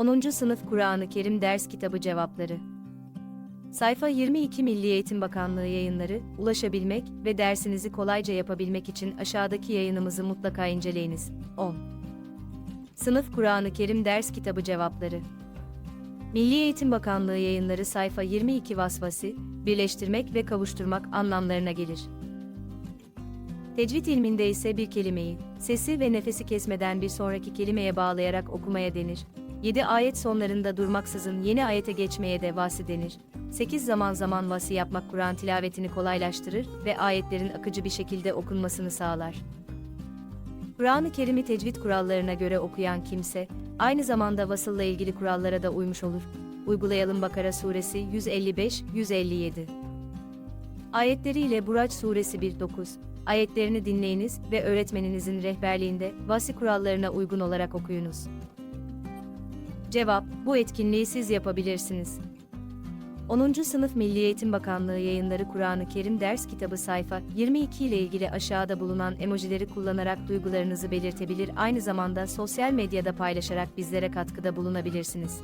10. Sınıf Kur'an-ı Kerim Ders Kitabı Cevapları Sayfa 22 Milli Eğitim Bakanlığı yayınları, ulaşabilmek ve dersinizi kolayca yapabilmek için aşağıdaki yayınımızı mutlaka inceleyiniz. 10. Sınıf Kur'an-ı Kerim Ders Kitabı Cevapları Milli Eğitim Bakanlığı yayınları sayfa 22 vasfası, birleştirmek ve kavuşturmak anlamlarına gelir. Tecvid ilminde ise bir kelimeyi, sesi ve nefesi kesmeden bir sonraki kelimeye bağlayarak okumaya denir. 7 ayet sonlarında durmaksızın yeni ayete geçmeye de vasi denir. 8 zaman zaman vasi yapmak Kur'an tilavetini kolaylaştırır ve ayetlerin akıcı bir şekilde okunmasını sağlar. Kur'an-ı Kerim'i tecvid kurallarına göre okuyan kimse, aynı zamanda vasılla ilgili kurallara da uymuş olur. Uygulayalım Bakara suresi 155-157. Ayetleriyle Buraç suresi 1-9. Ayetlerini dinleyiniz ve öğretmeninizin rehberliğinde vasi kurallarına uygun olarak okuyunuz. Cevap, bu etkinliği siz yapabilirsiniz. 10. Sınıf Milli Eğitim Bakanlığı yayınları Kur'an-ı Kerim ders kitabı sayfa 22 ile ilgili aşağıda bulunan emojileri kullanarak duygularınızı belirtebilir aynı zamanda sosyal medyada paylaşarak bizlere katkıda bulunabilirsiniz.